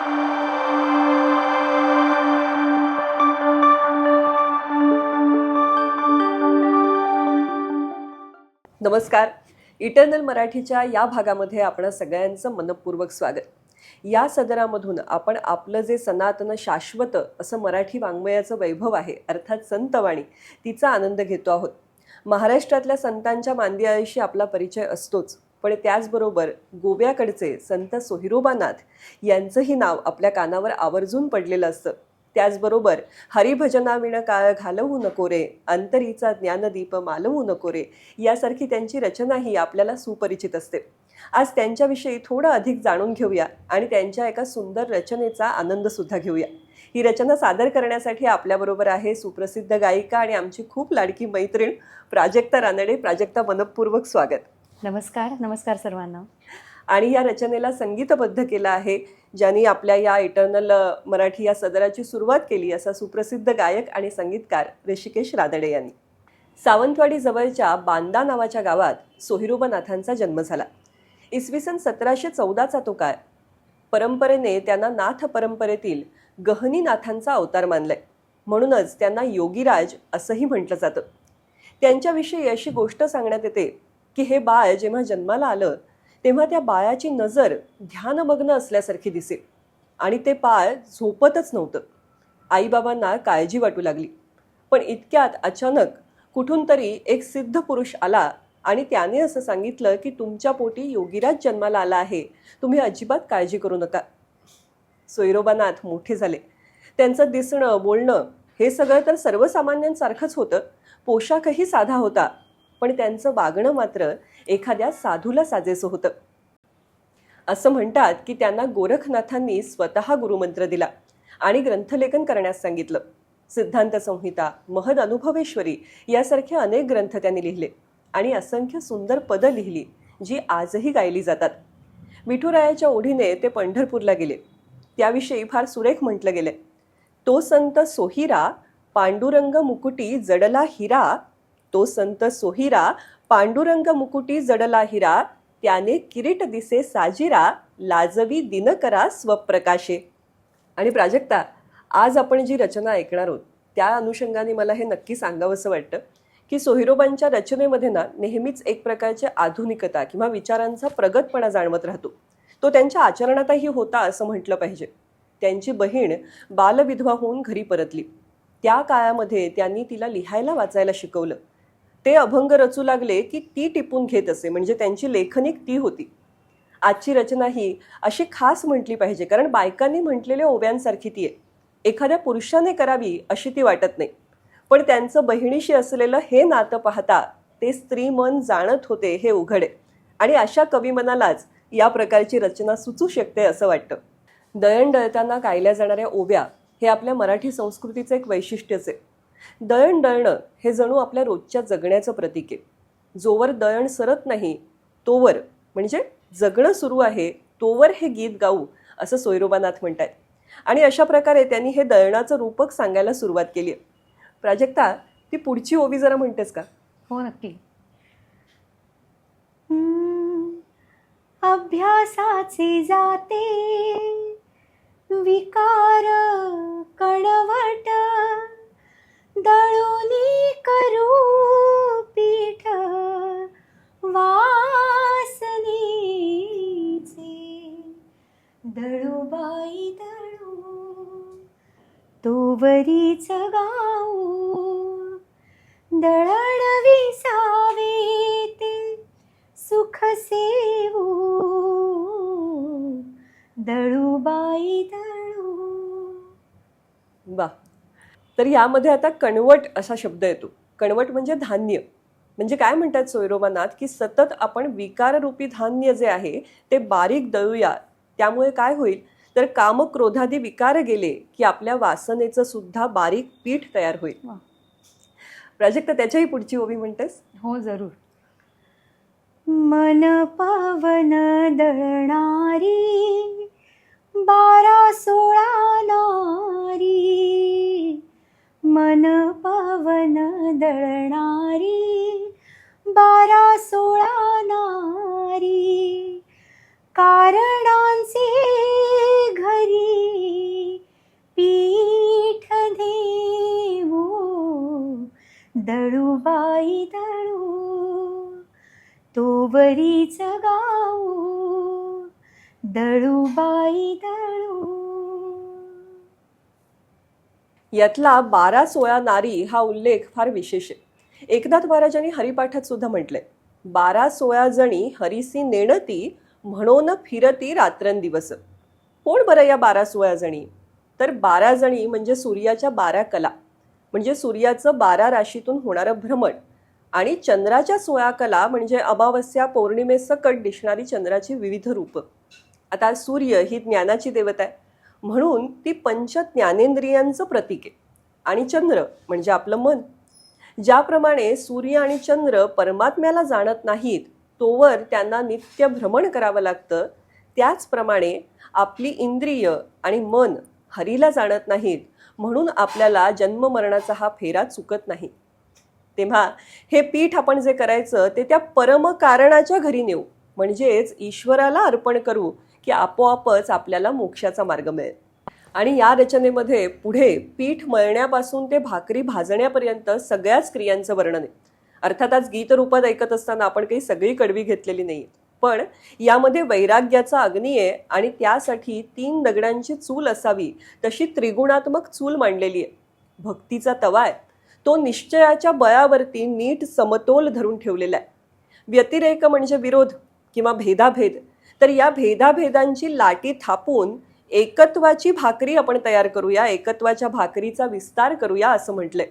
नमस्कार. इटर्नल मराठीच्या या भागामध्ये आपण सगळ्यांचं मनपूर्वक स्वागत. या सदरामधून आपण आपलं जे सनातन शाश्वत असं मराठी वाङ्मयाचं वैभव आहे अर्थात संतवाणी तिचा आनंद घेतो आहोत. महाराष्ट्रातल्या संतांच्या मांदियाळीशी आपला परिचय असतोच. पण त्याचबरोबर गोव्याकडचे संत सोहिरोबानाथ यांचंही नाव आपल्या कानावर आवर्जून पडलेलं असतं. त्याचबरोबर हरिभजनाविण काळ घालवू नको रे अंतरीचा ज्ञानदीप मालवू नको रे यासारखी त्यांची रचनाही आपल्याला सुपरिचित असते. आज त्यांच्याविषयी थोडं अधिक जाणून घेऊया आणि त्यांच्या एका सुंदर रचनेचा आनंद सुद्धा घेऊया. ही रचना सादर करण्यासाठी आपल्याबरोबर आहे सुप्रसिद्ध गायिका आणि आमची खूप लाडकी मैत्रीण प्राजक्ता रानडे. प्राजक्ता मनपूर्वक स्वागत. नमस्कार नमस्कार सर्वांना. आणि या रचनेला संगीतबद्ध केलं आहे ज्यांनी आपल्या या इटर्नल मराठी या सदराची सुरुवात केली असा सुप्रसिद्ध गायक आणि संगीतकार ऋषिकेश रादडे यांनी. सावंतवाडी जवळच्या बांदा नावाच्या गावात सोहिरोबनाथांचा जन्म झाला. इसवी सन सतराशे चौदाचा तो काळ. परंपरेने त्यांना नाथ परंपरेतील गहनी नाथांचा अवतार मानलाय. म्हणूनच त्यांना योगीराज असंही म्हटलं जातं. त्यांच्याविषयी अशी गोष्ट सांगण्यात येते की हे बाळ जेव्हा जन्माला आलं तेव्हा त्या बाळाची नजर ध्यानमग्न असल्यासारखी दिसेल. आणि ते बाळ झोपतच नव्हतं. आईबाबांना काळजी वाटू लागली. पण इतक्यात अचानक कुठून तरी एक सिद्ध पुरुष आला आणि त्याने असं सांगितलं की तुमच्या पोटी योगीराज जन्माला आला आहे. तुम्ही अजिबात काळजी करू नका. सोयरोबानाथ मोठे झाले. त्यांचं दिसणं बोलणं हे सगळं तर सर्वसामान्यांसारखंच होतं. पोशाखही साधा होता. पण त्यांचं वागणं मात्र एखाद्या साधूला साजेसं होतं. असं म्हणतात की त्यांना गोरखनाथांनी स्वतः गुरुमंत्र दिला आणि ग्रंथलेखन करण्यास सांगितलं. सिद्धांत संहिता महद अनुभवेश्वरी यासारखे अनेक ग्रंथ त्यांनी लिहिले आणि असंख्य सुंदर पदं लिहिली जी आजही गायली जातात. विठुरायाच्या ओढीने ते पंढरपूरला गेले. त्याविषयी फार सुरेख म्हटलं गेलं तो संत सोहिरा पांडुरंग मुकुटी जडला हिरा तो संत सोहिरा पांडुरंग मुकुटी जडला हिरा त्याने किरीट दिसे साजिरा लाजवी दिनकरा स्वप्रकाशे. आणि प्राजक्ता आज आपण जी रचना ऐकणार आहोत त्या अनुषंगाने मला हे नक्की सांगावंसं वाटतं की सोहिरोबांच्या रचनेमध्ये ना नेहमीच एक प्रकारची आधुनिकता किंवा विचारांचा प्रगतपणा जाणवत राहतो. तो त्यांच्या आचरणातही होता असं म्हटलं पाहिजे. त्यांची बहीण बालविधवा होऊन घरी परतली. त्या काळामध्ये त्यांनी तिला लिहायला वाचायला शिकवलं. ते अभंग रचू लागले की ती टिपून घेत असे. म्हणजे त्यांची लेखनिक ती होती. आजची रचना ही अशी खास म्हटली पाहिजे कारण बायकांनी म्हटलेल्या ओव्यांसारखी ती आहे. एखाद्या पुरुषाने करावी अशी ती वाटत नाही. पण त्यांचं बहिणीशी असलेलं हे नातं पाहता ते स्त्री मन जाणत होते हे उघड. आहे आणि अशा कवी मनालाच या प्रकारची रचना सुचू शकते असं वाटतं. दळण दळताना गायल्या जाणाऱ्या ओव्या हे आपल्या मराठी संस्कृतीचं एक वैशिष्ट्यच आहे. दळण दळणं हे जणू आपल्या रोजच्या जगण्याचं प्रतीक आहे. जोवर दळण सरत नाही तोवर म्हणजे जगणं सुरू आहे तोवर हे गीत गाऊ असं सोयरोबानाथ म्हणतात आणि अशा प्रकारे त्यांनी हे दळणाचं रूपक सांगायला सुरुवात केली आहे. प्राजक्ता ती पुढची ओवी जरा म्हणतेस का? हो नक्की. अभ्यासाचे जाते विकार कणवट दळुनी करू पीठ वासनीचे. दळूबाई दळू तोवरीच गाऊ. दळण विसावे ते सुख सेवू. दळूबाई दळू तर यामध्ये आता कणवट असा शब्द येतो. कणवट म्हणजे धान्य. म्हणजे काय म्हणतात सोयरोबानाथ की सतत आपण विकाररूपी धान्य जे आहे ते बारीक दळूया. त्यामुळे काय होईल? तर काम क्रोधादी विकार गेले की आपल्या वासनेचं सुद्धा बारीक पीठ तयार होईल. प्राजक्त त्याच्याही पुढची ओवी म्हणतेस? हो जरूर. मन पावन दळणारी बारा सोळा दळणारी बारा सोळा नारी. कारणांचे घरी पीठ देवो दळूबाई दळू. तोवरीच जगाऊ दळूबाई दळू. यातला बारा सोळा नारी हा उल्लेख फार विशेष आहे. एकनाथ महाराजांनी हरिपाठात सुद्धा म्हटलंय बारा सोळा जणी हरिसी नेणती म्हणून फिरती रात्रंदिवस. कोण बरं या बारा सोळा जणी? तर बारा जणी म्हणजे सूर्याच्या बारा कला. म्हणजे सूर्याचं बारा राशीतून होणारं भ्रमण. आणि चंद्राच्या सोळा कला म्हणजे अमावस्या पौर्णिमेसकट दिसणारी चंद्राची विविध रूपं. आता सूर्य ही ज्ञानाची देवता आहे. म्हणून ती पंच ज्ञानेंद्रियांचं प्रतीक आहे. आणि चंद्र म्हणजे आपलं मन. ज्याप्रमाणे सूर्य आणि चंद्र परमात्म्याला जाणत नाहीत तोवर त्यांना नित्य भ्रमण करावं लागतं. त्याचप्रमाणे आपली इंद्रिय आणि मन हरीला जाणत नाहीत म्हणून आपल्याला जन्ममरणाचा हा फेरा चुकत नाही. तेव्हा हे पीठ आपण जे करायचं ते त्या परमकारणाच्या घरी नेऊ. म्हणजेच ईश्वराला अर्पण करू की आपोआपच आपल्याला मोक्षाचा मार्ग मिळेल. आणि या रचनेमध्ये पुढे पीठ मळण्यापासून ते भाकरी भाजण्यापर्यंत सगळ्याच क्रियांचं वर्णन आहे. अर्थात आज गीतरूपात ऐकत असताना आपण काही सगळी कडवी घेतलेली नाही पण यामध्ये वैराग्याचा अग्नी आहे आणि त्यासाठी तीन दगडांची चूल असावी तशी त्रिगुणात्मक चूल मांडलेली आहे. भक्तीचा तवा आहे. तो निश्चयाच्या बळावरती नीट समतोल धरून ठेवलेला आहे. व्यतिरेक म्हणजे विरोध किंवा भेदाभेद तर या भेदाभेदांची लाटी थापून एकत्वाची भाकरी आपण तयार करूया एकत्वाच्या भाकरीचा विस्तार करूया असं म्हटलंय.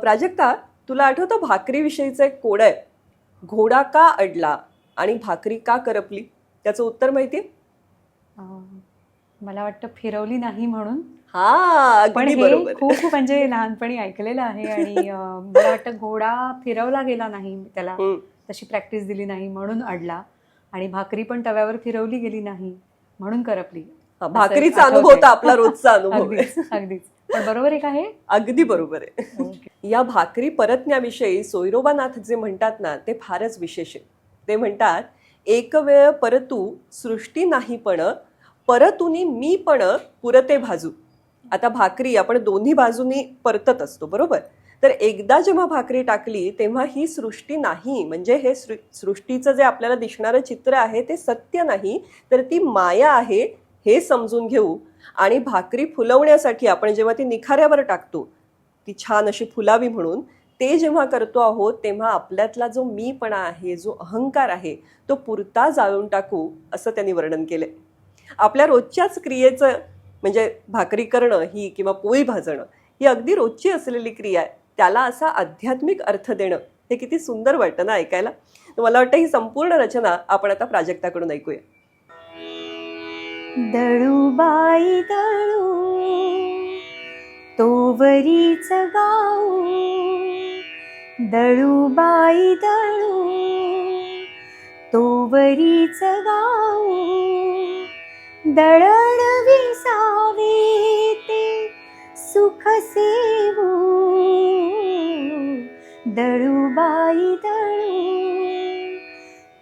प्राजक्ता तुला आठवतं भाकरीविषयीचं एक कोड आहे? घोडा का अडला आणि भाकरी का करपली? त्याचं उत्तर माहिती मला वाटतं फिरवली नाही म्हणून. हा पण हे. खूप म्हणजे लहानपणी ऐकलेलं आहे आणि मला वाटतं घोडा फिरवला गेला नाही त्याला. तशी प्रॅक्टिस दिली नाही म्हणून अडला. आणि भाकरी पण तव्यावर फिरवली गेली नाही म्हणून करपली. भाकरीचा. अनुभव तर आपला रोजचा अनुभव आहे अगदीच. बरोबर आहे? का हे अगदी बरोबर आहे. या भाकरी परतण्याविषयी सोयरोबानाथ जे म्हणतात ना ते फारच विशेष आहे ते म्हणतात एक वेळ परतू सृष्टी नाही पण परतुनी मी पण पुरते भाजू. आता भाकरी आपण दोन्ही बाजूनी परतत असतो बरोबर? तर एकदा जेव्हा भाकरी टाकली तेव्हा ही सृष्टी नाही. म्हणजे हे सृ सृष्टीचं जे आपल्याला दिसणारं चित्र आहे ते सत्य नाही. तर ती माया आहे हे समजून घेऊ. आणि भाकरी फुलवण्यासाठी आपण जेव्हा ती निखाऱ्यावर टाकतो ती छान अशी फुलावी म्हणून ते जेव्हा करतो आहोत तेव्हा आपल्यातला जो मीपणा आहे जो अहंकार आहे तो पुरता जाळून टाकू असं त्यांनी वर्णन केलं आपल्या रोजच्याच क्रियेचं म्हणजे भाकरी करणं ही किंवा पोळी भाजणं ही अगदी रोजची असलेली क्रिया आहे. त्याला असा आध्यात्मिक अर्थ देणं हे किती सुंदर वाटतं ना ऐकायला. मला वाटतं ही संपूर्ण रचना आपण आता प्राजक्ताकडून ऐकूया. दळूबाई दळू तोवरीच गाऊ. दळूबाई दळू तोवरीच गाऊ. दळण विसावे सुख सेवू. दळूबाई दळू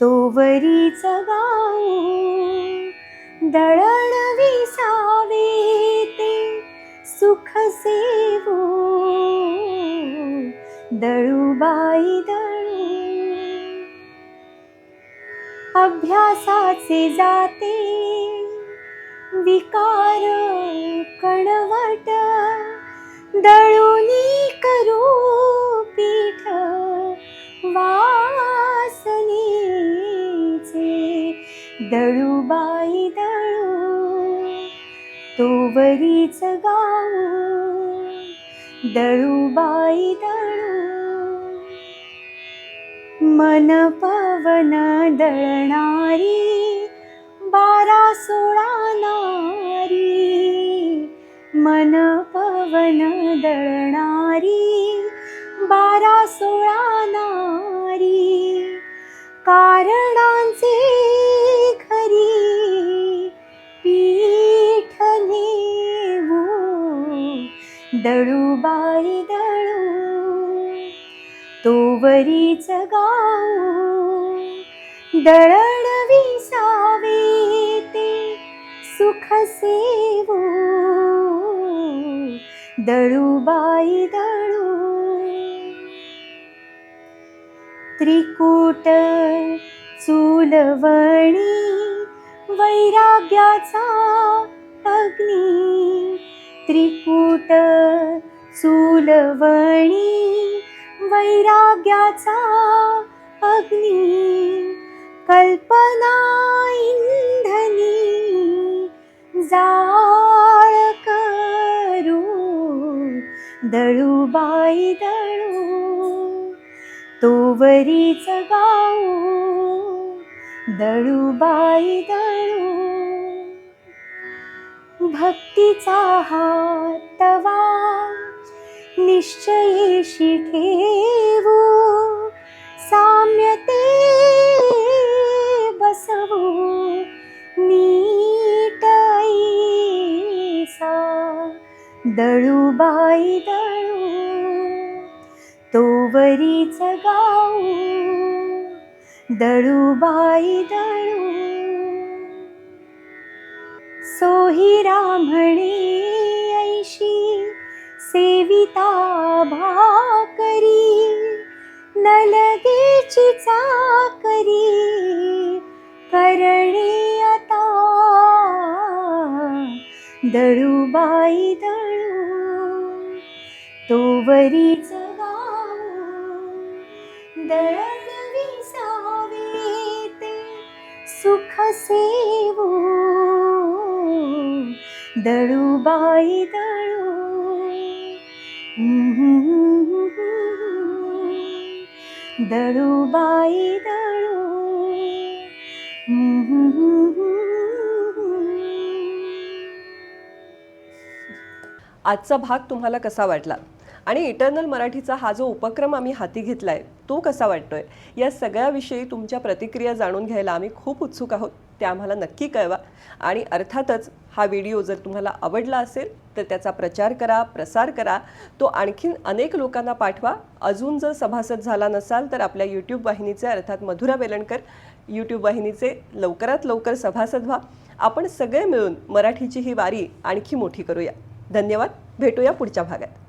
तोवरीच गाऊ. दळण विसावे ते सुख सेवू. दळूबाई दळू. अभ्यासाचे जाते विकार कणवट दळूनी करू पीठ वासनीचे दळूबाई दळू तोवरीच गाऊ दळूबाई दळू. मन पवन दळणारी बारा सोळा मन दळणारी बारा सोळा नारी. कारणांचे खरी पीठ नेवू दळूबाई दळू. तोवरीच गाऊ. दळण विसावे ते सुख सेवू. दळूबाई दळू त्रिकूट चूलवणी वैराग्याचा अग्नी त्रिकूट चूलवणी वैराग्याचा अग्नी कल्पना इंधनी जा दळूबाई दळू तोवरीच गाऊ. दळूबाई दळू भक्तीचा हातवा निश्चयेशी ठेवू. साम्यत दळूबाई दळू तोवरीच गाऊ. दळूबाई दळू सोहिरा म्हणे ऐशी सेविता भाकरी न लगेची चाकरी करणे आता. दळूबाई दळू तोवरीच गाऊ दळण विसावे सुख सेवू. दळूबाई दळू. दळूबाई दळू आजचा भाग तुम्हाला कसा वाटला? आणि इटर्नल मराठीचा हा जो उपक्रम आम्ही हाती घेतला आहे तो कसा वाटतोय? या सगळ्याविषयी तुमच्या प्रतिक्रिया जाणून घ्यायला आम्ही खूप उत्सुक आहोत. ते आम्हाला नक्की कळवा. आणि अर्थातच हा व्हिडिओ जर तुम्हाला आवडला असेल तर त्याचा प्रचार करा प्रसार करा. तो आणखीन अनेक लोकांना पाठवा. अजून जर सभासद झाला नसाल तर आपल्या यूट्यूब वाहिनीचे अर्थात मधुरा वेलणकर यूट्यूब वाहिनीचे लवकरात लवकर सभासद व्हा. आपण सगळे मिळून मराठीची ही वारी आणखी मोठी करूया. धन्यवाद. भेटूया पुढच्या भागात.